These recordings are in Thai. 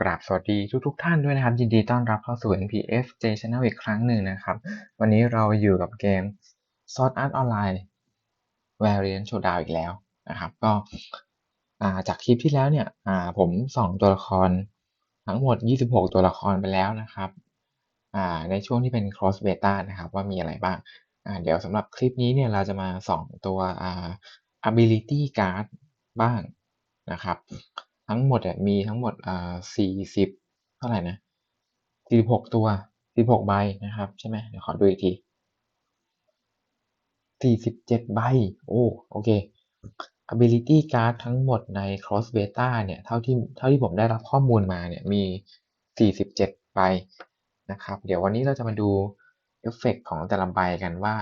กราบสวัสดีทุกๆท่านด้วยนะครับ ยินดีต้อนรับเข้าสู่ NPF J Channel อีกครั้งหนึ่งนะครับ วันนี้เราอยู่กับเกม Sword Art Online Variant Showdown อีกแล้วนะครับ ก็จากคลิปที่แล้วเนี่ยผมส่องตัวละครทั้งหมด 26 ตัวละครไปแล้วนะครับในช่วงที่เป็น Cross Beta นะครับ ว่ามีอะไรบ้าง เดี๋ยวสำหรับคลิปนี้เนี่ยเราจะมาส่องตัว Ability Card บ้างนะครับ ทั้งหมดอะมีทั้งหมดอ่า40เท่าไหร่นะ46ตัว46ใบนะครับใช่ไหมเดี๋ยวขอดูอีกที47ใบโอ้โอเค ability card ทั้งหมดใน cross beta เนี่ยเท่าที่เท่าที่ผมได้รับข้อมูลมาเนี่ยมี 47 ใบนะครับ เดี๋ยววันนี้เราจะมาดูเอฟเฟกต์ของแต่ละใบกันว่า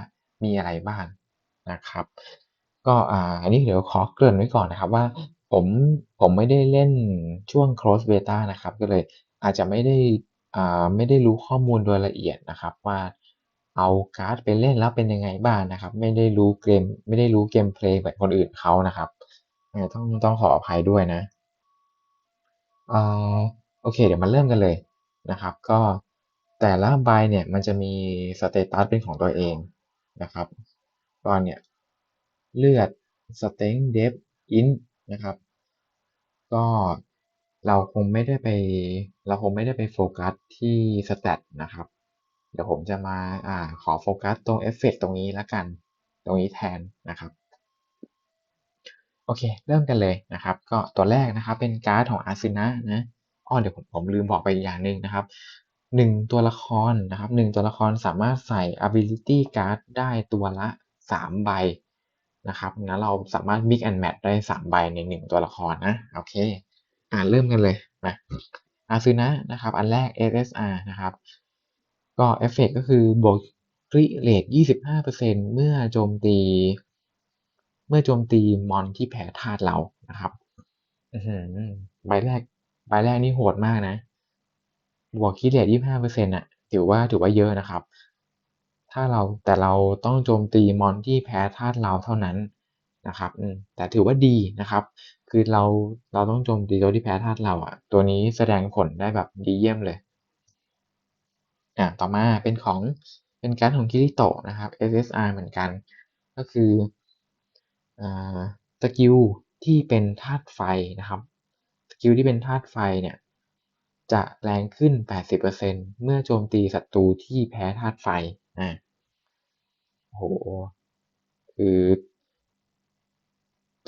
มีอะไรบ้างนะครับ ก็อ่าอันนี้เดี๋ยวขอเกริ่นไว้ก่อนนะครับว่า ผม ผมไม่ได้เล่นช่วง cross beta นะครับ ก็เลยอาจจะไม่ได้ อ่า ไม่ได้รู้ข้อมูลโดยละเอียดนะครับ ว่าเอาการ์ดไปเล่นแล้วเป็นยังไงบ้างนะครับ ไม่ได้รู้เกม ไม่ได้รู้เกมเพลย์แบบคนอื่นเขานะครับต้อง ต้องขออภัยด้วยนะอ่าโอเค เดี๋ยวมาเริ่มกันเลยนะครับ ก็แต่ละใบเนี่ยมันจะมีสเตตัสเป็นของตัวเองนะครับก็เนี่ยเลือดสเต็งเดฟอินนะครับ ก็เราคงไม่ได้ไป เราคงไม่ได้ไปโฟกัสที่สแตทนะครับ เดี๋ยวผมจะมาอ่าขอโฟกัสตรงเอฟเฟกตรงนี้แล้วกัน ตรงนี้แทนนะครับ โอเค เริ่มกันเลยนะครับ ก็ตัวแรกนะครับเป็นการ์ดของอาซินะนะอ้อเดี๋ยวผมผมลืมบอกไปอย่างหนึ่งนะครับหนึ่งตัวละครนะครับหนึ่งตัวละครสามารถใส่ ability card ได้ตัวละสามใบ นะครับงั้นเราสามารถ mix and match ได้สามใบในหนึ่งตัวละครนะโอเคอ่าเริ่มกันเลยนะอาซึนะนะครับ อันแรก SSR นะครับ ก็เอฟเฟกก็คือบวกริเรท25%เมื่อโจมตี เมื่อโจมตีมอนที่แพ้ธาตุเรานะครับใบแรกใบแรกนี่โหดมากนะ บวกคิดเรท25%อะ ถือว่าถือว่าเยอะนะครับ ถ้าเราแต่เราต้องโจมตีมอนที่แพ้ธาตุเราเท่านั้นนะครับแต่ถือว่าดีนะครับ คือเราเราต้องโจมตีตัวที่แพ้ธาตุเราอะ ตัวนี้แสดงผลได้แบบดีเยี่ยมเลยอ่าต่อมาเป็นของเป็นการ์ดของคิริโตะนะครับ SSR เหมือนกัน ก็คืออ่าสกิลที่เป็นธาตุไฟนะครับสกิลที่เป็นธาตุไฟเนี่ยจะแรงขึ้น 80%เมื่อโจมตีศัตรูที่แพ้ธาตุไฟ อ่าโหคือ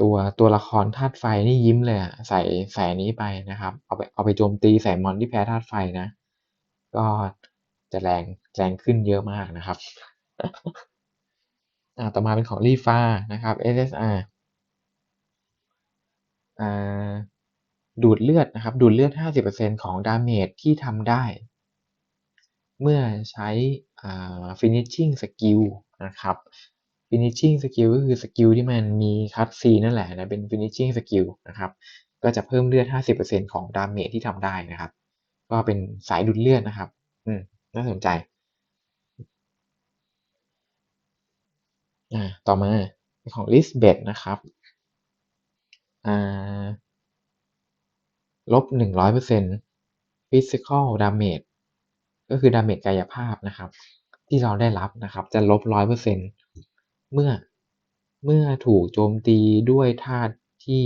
ตัว ตัวละครธาตุไฟนี่ยิ้มเลยอะ ใส่ ใส่นี้ไปนะครับ เอาไป เอาไปโจมตีใส่มอนที่แพ้ธาตุไฟนะ ก็จะแรง แรงขึ้นเยอะมากนะครับ อ่า ต่อมาเป็นของรีฟานะครับ SSR อ่า ดูดเลือดนะครับ ดูดเลือด 50%ของดาเมจที่ทำได้ เมื่อใช้ finishing skill นะครับ finishing skill ก็คือสกิลที่มันมีคัตซีนั่นแหละนะเป็น finishing skill นะครับ ก็จะเพิ่มเลือด 50%ของดาเมจที่ทำได้นะครับ ก็เป็นสายดูดเลือดนะครับ อืม น่าสนใจ อ่า ต่อมาของ l i s b e t นะครับ อ่า ลบ 100% physical damage ก็คือดาเมจกายภาพนะครับ ที่เราได้รับนะครับ จะลบ100%เมื่อเมื่อถูกโจมตีด้วยธาตุที่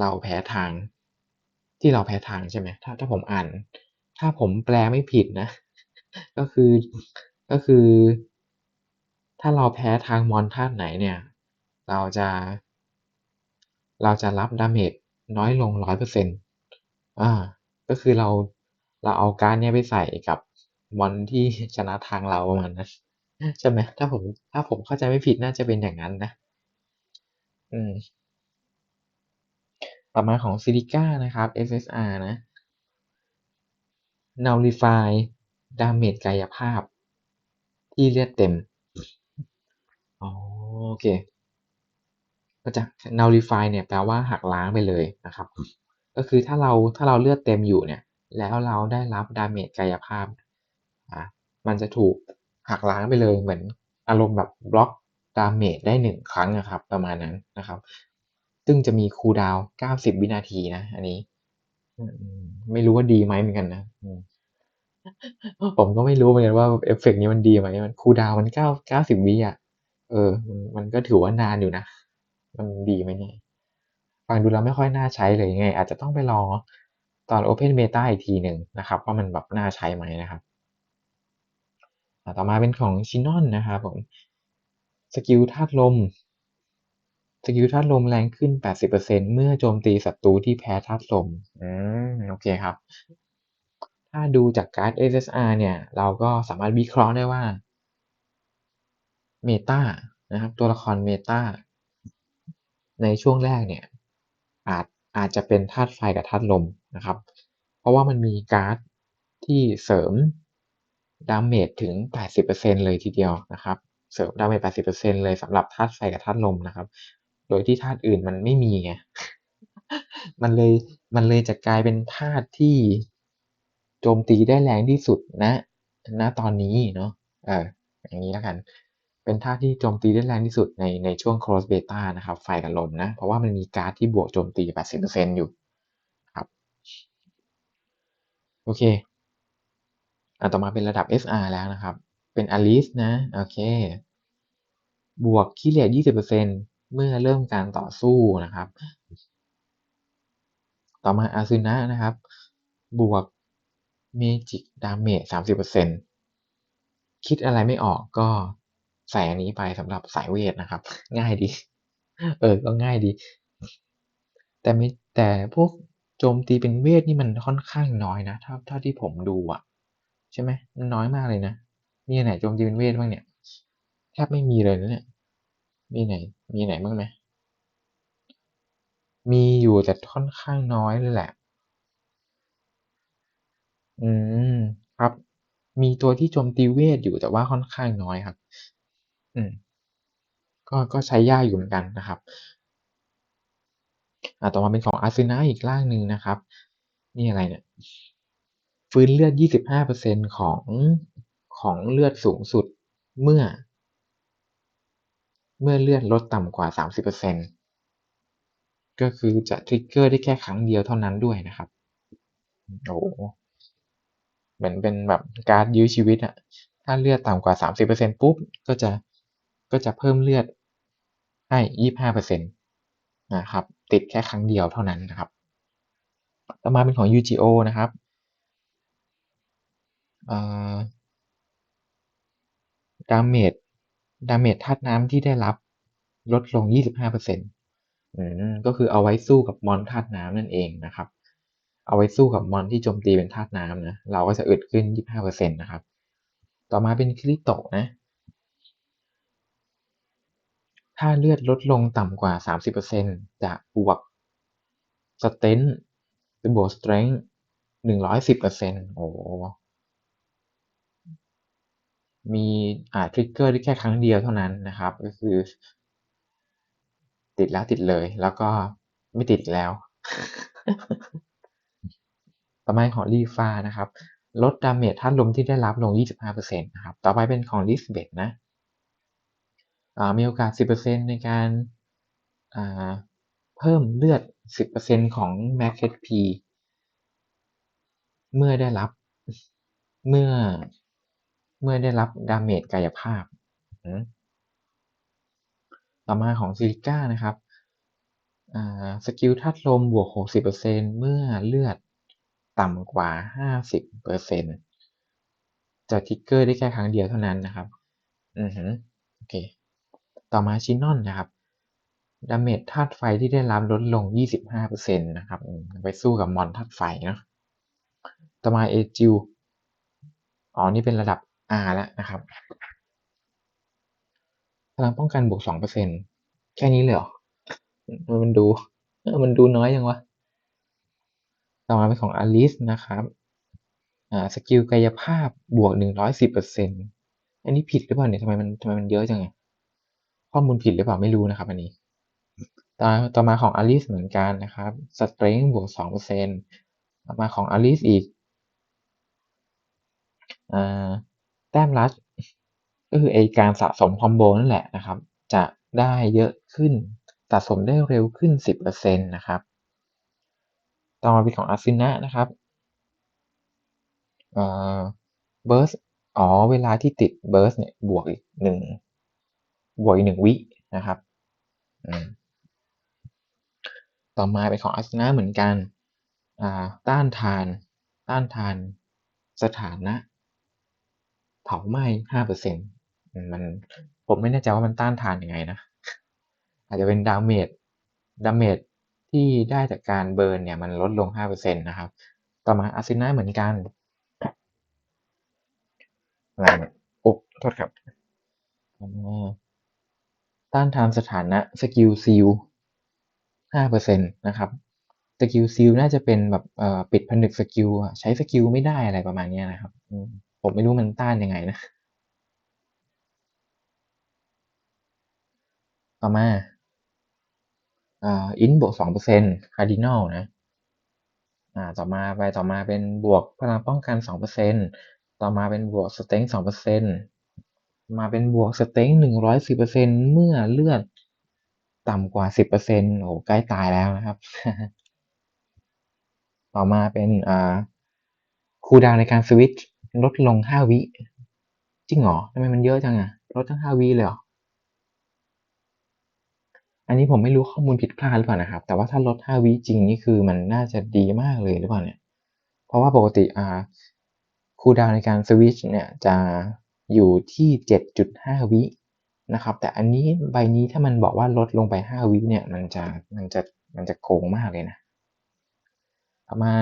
เราแพ้ทาง ที่เราแพ้ทางใช่ไหมถ้าถ้าผมอ่าน ถ้าผมแปลไม่ผิดนะ ก็คือก็คือ ถ้าเราแพ้ทางมอนธาตุไหนเนี่ย เราจะ เราจะรับดาเมจน้อยลงร้อยเปอร์เซ็นต์อ่า ก็คือเรา เราเอาการเนี้ยไปใส่กับมอนที่ชนะทางเราประมาณนั้นใช่ไหมถ้าผมถ้าผมเข้าใจไม่ผิดน่าจะเป็นอย่างนั้นนะ อืม ต่อมาของซิลิก้านะครับ SSR นะ nullify ดาเมจกายภาพ ที่เลือดเต็ม อ๋อโอเค ก็จะ nullify เนี่ยแปลว่าหักล้างไปเลยนะครับ ก็คือถ้าเราถ้าเราเลือดเต็มอยู่เนี่ย แล้วเราได้รับดาเมจกายภาพอะมันจะถูกหักล้างไปเลยเหมือนอารมณ์แบบบล็อกดาเมจได้หนึ่งครั้งนะครับ ประมาณนั้นนะครับ ซึ่งจะมีคูลดาวน์90 วินาทีนะ อันนี้ ไม่รู้ว่าดีไหมเหมือนกันนะผมก็ไม่รู้เหมือนกันว่าเอฟเฟกต์นี้มันดีไหมมันคูลดาวน์มันเก้า90วิอะเออมันมันก็ถือว่านานอยู่นะ มันดีไหมเนี่ย?ฟังดูแล้วไม่ค่อยน่าใช้เลยยังไง อาจจะต้องไปลอง ตอน Open Beta อีกทีหนึ่งนะครับว่ามันแบบน่าใช้ไหมนะครับต่อมาเป็นของ Shinon นะครับผมสกิลธาตุลมสกิลธาตุลมแรงขึ้น 80%เมื่อโจมตีศัตรูที่แพ้ธาตุลมอืมโอเคครับ ถ้าดูจากการ์ด SSR เนี่ย เราก็สามารถวิเคราะห์ได้ว่าเมตานะครับ ตัวละครเมตาในช่วงแรกเนี่ย อาจอาจจะเป็นธาตุไฟกับธาตุลม นะครับ เพราะว่ามันมีการ์ดที่เสริมดาเมจถึง 80%เลยทีเดียวนะครับ เสริมดาเมจ 80%เลยสำหรับธาตุไฟกับธาตุลมนะครับ โดยที่ธาตุอื่นมันไม่มีไง มันเลยมันเลยจะกลายเป็นธาตุที่โจมตีได้แรงที่สุดณณตอนนี้เนาะ เออ อย่างงี้แล้วกัน เป็นธาตุที่โจมตีได้แรงที่สุดในในช่วง Close Beta นะครับ ไฟกับลมนะ เพราะว่ามันมีการ์ดที่บวกโจมตี 80%อยู่ ครับ โอเคอ่าต่อมาเป็นระดับ SR แล้วนะครับ เป็น Alice นะ โอเค บวกขี้เหร่20%เมื่อเริ่มการต่อสู้นะครับ ต่อมา Asuna นะครับ บวกเมจิกดาเมจ30%คิดอะไรไม่ออกก็ใส่อันนี้ไปสำหรับสายเวทนะครับ ง่ายดี เออ ก็ง่ายดี แต่เมแต่พวก โจมตีเป็นเวทนี่มันค่อนข้างน้อยนะเท่าเท่าที่ผมดูอะใช่ไหม?มันน้อยมากเลยนะ มีไหนโจมตีเป็นเวทบ้างเนี่ย?แทบไม่มีเลยนะเนี่ยมีไหน มีไหนบ้างไหม?มีอยู่แต่ค่อนข้างน้อยเลยแหละ อืมครับ มีตัวที่โจมตีเวทอยู่แต่ว่าค่อนข้างน้อยครับ อืมก็ก็ใช้ยากอยู่เหมือนกันนะครับ อ่าต่อมาเป็นของ Asuna อีกร่างหนึ่งนะครับ นี่อะไรเนี่ย ฟื้นเลือด 25%ของของเลือดสูงสุดเมื่อ เมื่อเลือดลดต่ำกว่า 30%ก็คือจะทริกเกอร์ได้แค่ครั้งเดียวเท่านั้นด้วยนะครับ โอ้โฮเหมือนเป็นแบบการ์ดยื้อชีวิตอะถ้าเลือดต่ำกว่า 30%ปุ๊บ ก็จะก็จะเพิ่มเลือดให้ 25%นะครับ ติดแค่ครั้งเดียวเท่านั้นนะครับ ต่อมาเป็นของ UGO นะครับอ่าดาเมจดาเมจธาตุน้ำที่ได้รับลดลง 25%อืมก็คือเอาไว้สู้กับมอนธาตุน้ำนั่นเองนะครับ เอาไว้สู้กับมอนที่โจมตีเป็นธาตุน้ำนะ เราก็จะอึดขึ้น 25%นะครับ ต่อมาเป็น Kirito นะ ถ้าเลือดลดลงต่ำกว่า 30%จะบวก Strength จะบวก Strength 110%โอ้โฮมีอ่าทริกเกอร์ได้แค่ครั้งเดียวเท่านั้นนะครับ ก็คือ ติดแล้วติดเลย แล้วก็ไม่ติดอีกแล้ว ต่อมาของ Leaf นะครับ ลดดาเมจธาตุลมที่ได้รับลง 25%นะครับ ต่อไปเป็นของ Lisbeth นะ มีโอกาส 10%ในการเพิ่มเลือด 10%ของ Max HP เมื่อได้รับเมื่อเมื่อได้รับดาเมจกายภาพ ต่อมาของ Silica นะครับสกิลธาตุลมบวก 60%เมื่อเลือดต่ำกว่า 50%จะทิกเกอร์ได้แค่ครั้งเดียวเท่านั้นนะครับ อือฮึโอเค ต่อมา Shinon นะครับดาเมจธาตุไฟที่ได้รับลดลง 25%นะครับไว้สู้กับมอนธาตุไฟเนาะต่อมา Egill อ๋อ นี่เป็นระดับ R แล้วนะครับพลังป้องกันบวก 2%แค่นี้เลยเหรอ?มันดู มันดูน้อยจังวะ ต่อมาเป็นของ Alice นะครับ อ่า สกิลกายภาพบวก 110%อันนี้ผิดหรือเปล่าเนี่ยทำไมมันทำไมมันเยอะจังอะ ข้อมูลผิดหรือเปล่าไม่รู้นะครับ อันนี้ ต่อต่อมาของ Alice เหมือนกันนะครับ Strength บวก2%ต่อมาของ Alice อีกอแต้ม Rush ก็คือไอการสะสมคอมโบนั่นแหละนะครับ จะได้เยอะขึ้นสะสมได้เร็วขึ้น 10%นะครับ ต่อมาเป็นของอาซินะนะครับเอ่อเบิร์สอ๋อ เวลาที่ติดเบิร์สเนี่ย บวกอีกหนึ่ง บวกอีกหนึ่งวินะครับต่อมาเป็นของอาซินะเหมือนกันต้านทาน ต้านทานสถานะ เผาไหม้ห้าเปอร์เซ็นต์มันผมไม่แน่ใจว่ามันต้านทานยังไงนะ อาจจะเป็นดาเมจดาเมจที่ได้จากการเบิร์นเนี่ยมันลดลงห้าเปอร์เซ็นต์นะครับ ต่อมาอาซินะเหมือนกันอะไรเนี่ยโอ้โทษครับอ๋อ ต้านทานสถานะสกิลซิลห้าเปอร์เซ็นต์นะครับสกิลซิลน่าจะเป็นแบบปิดผนึกสกิลใช้สกิลไม่ได้อะไรประมาณนี้นะครับ ผมไม่รู้มันต้านยังไงนะ ต่อมาอินบวกสองเปอร์เซ็นต์คาร์ดินอลนะต่อมาไปต่อมาเป็นบวกพลังป้องกันสองเปอร์เซ็นต์ต่อมาเป็นบวกสเต็งสองเปอร์เซ็นต์ มาเป็นบวกสเต็งหนึ่งร้อยสิบเปอร์เซ็นเมื่อเลือดต่ำกว่าสิบเปอร์เซ็นโอ้ใกล้ตายแล้วนะครับ ต่อมาเป็นอ่าคูลดาวในการสวิตช์ลดลงห้าวิจริงเหรอทำไมมันเยอะจังอะลดทั้งห้าวิเลยเหรออันนี้ผมไม่รู้ข้อมูลผิดพลาดหรือเปล่านะครับ แต่ว่าถ้าลดห้าวิจริงนี่คือมันน่าจะดีมากเลยหรือเปล่าเนี่ย เพราะว่าปกติอ่าคูลดาวในการสวิตช์เนี่ยจะ อยู่ที่เจ็ดจุดห้าวินะครับ แต่อันนี้ใบนี้ถ้ามันบอกว่าลดลงไปห้าวิเนี่ย มันจะมันจะมันจะโกงมากเลยนะต่อมา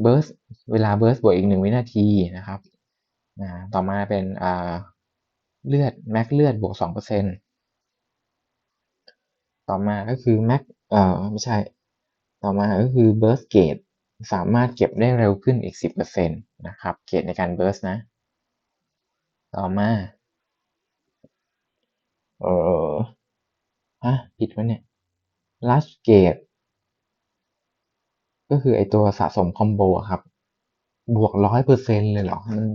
เบิร์สเวลาเบิร์สบวกอีกหนึ่งวินาทีนะครับอ่าต่อมาเป็นเลือดแม็กเลือดบวกสองเปอร์เซ็นต่อมาก็คือแม็กเอ่อไม่ใช่ ต่อมาก็คือเบิร์สเกตสามารถเก็บได้เร็วขึ้นอีกสิบเปอร์เซ็นตนะครับ เกตในการเบิร์สนะ ต่อมา เออฮะผิดวะเนี่ยลัชเกตก็คือไอตัวสะสมคอมโบครับ บวกร้อยเปอร์เซ็นเลยเหรอ มัน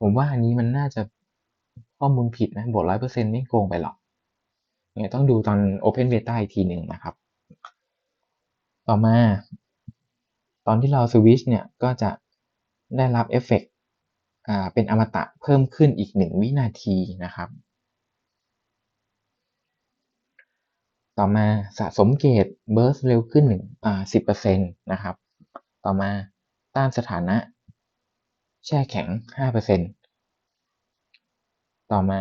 ผมว่าอันนี้มันน่าจะข้อมูลผิดนะ บวกร้อยเปอร์เซ็นไม่โกงไปหรอกเนี่ยต้องดูตอน Open Beta อีกทีหนึ่งนะครับ ต่อมา ตอนที่เราสวิชเนี่ย ก็จะได้รับเอฟเฟกต์ เป็นอมตะเพิ่มขึ้นอีกหนึ่งวินาทีนะครับ ต่อมาสะสมเกตเบิร์สเร็วขึ้นหนึ่งอ่าสิบเปอร์เซ็นตนะครับ ต่อมาต้านสถานะ แช่แข็งห้าเปอร์เซ็นต่อมา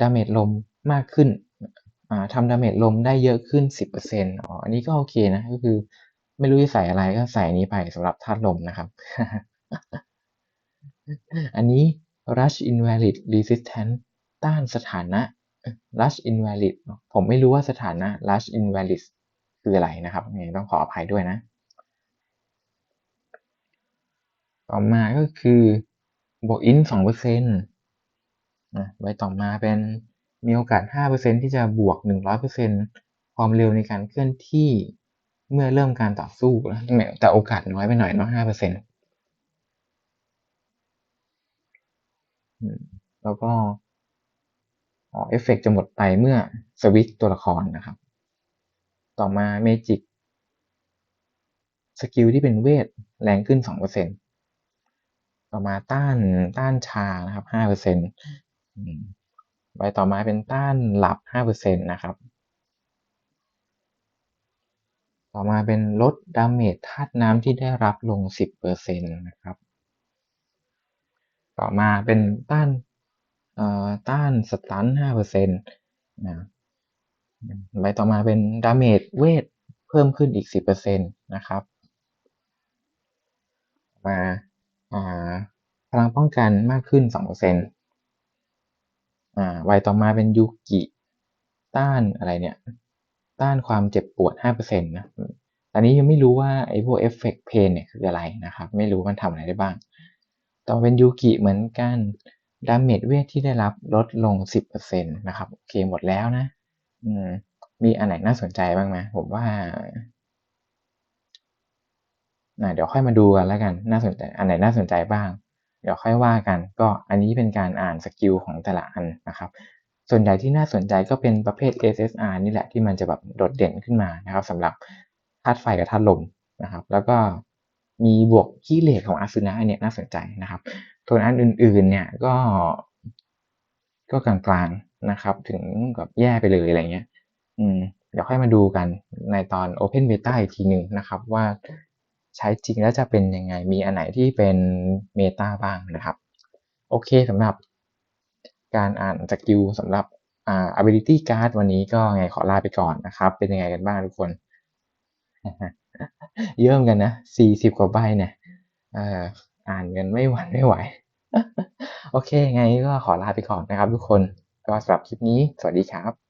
ดาเมจลมมากขึ้นทำดาเมจลมได้เยอะขึ้นสิบเปอร์เซ็นอ๋อ อันนี้ก็โอเคนะ ก็คือไม่รู้จะใส่อะไรก็ใส่นี้ไปสำหรับธาตุลมนะครับ อันนี้ rush invalid resistance ต้านสถานะ rush invalid ผมไม่รู้ว่าสถานะ rush invalid คืออะไรนะครับนี่ต้องขออภัยด้วยนะ ต่อมาก็คือบวกอินสองเปอร์เซ็นต์ไว้ต่อมาเป็นมีโอกาส 5%ที่จะบวก 100%ความเร็วในการเคลื่อนที่เมื่อเริ่มการต่อสู้แต่โอกาสน้อยไปหน่อยเนาะ5% แล้วก็เอฟเฟกจะหมดไปเมื่อสวิตตัวละครนะครับ ต่อมาเมจิกสกิลที่เป็นเวทแรงขึ้นสองเปอร์เซ็นต่อมาต้านต้านชานะครับห้าเปต่อมาเป็นต้านหลับห้าเปอร์เซ็นะครับ ต่อมาเป็นลดดาเมจธาตุน้ำที่ได้รับลงสิบเปอร์เซ็นต์นะครับ ต่อมาเป็นต้านเอ่อต้านสตันห้าเปอร์เซ็นต์นะใบต่อมาเป็นดาเมจเวทเพิ่มขึ้นอีกสิบเปอร์เซ็นต์นะครับ มาอ่าพลังป้องกันมากขึ้นสองเปอร์เซ็นต์อ่าใบต่อมาเป็นยูกิต้านอะไรเนี่ย ต้านความเจ็บปวดห้าเปอร์เซ็นต์นะตอนนี้ยังไม่รู้ว่าไอ้พวกเอฟเฟกต์เพนเนี่ยคืออะไรนะครับ ไม่รู้มันทำอะไรได้บ้าง ต่อเป็นยูกิเหมือนกันดาเมจเวทที่ได้รับลดลงสิบเปอร์เซ็นตนะครับ โอเคหมดแล้วนะ อืม มีอันไหนน่าสนใจบ้างไหมผมว่าเดี๋ยวค่อยมาดูกันแล้วกัน น่าสนใจ อันไหนน่าสนใจบ้าง เดี๋ยวค่อยว่ากัน ก็อันนี้เป็นการอ่านสกิลของแต่ละอันนะครับ ส่วนใหญ่ที่น่าสนใจก็เป็นประเภท SSR นี่แหละที่มันจะแบบโดดเด่นขึ้นมานะครับสำหรับธาตุไฟกับธาตุลมนะครับ แล้วก็ มีบวกขี้เหล็กของอาซึนะเนี่ยน่าสนใจนะครับส่วนอันอื่นๆเนี่ยก็ก็กลางๆนะครับ ถึงกับแย่ไปเลยอะไรเงี้ย อืมเดี๋ยวค่อยมาดูกันในตอน Open Beta อีกทีหนึ่งนะครับว่าใช้จริงแล้วจะเป็นยังไง มีอันไหนที่เป็นเมตาบ้างนะครับ โอเคสำหรับการอ่านสกิลสำหรับอ่า ability card วันนี้ก็ไงขอลาไปก่อนนะครับ เป็นยังไงกันบ้างทุกคน เยอะมกันนะ40กว่าใบเนี่ยเอออ่านกันไม่หวั่นไม่ไหว โอเค ไงก็ขอลาไปก่อนนะครับทุกคน ก็สำหรับคลิปนี้ สวัสดีครับ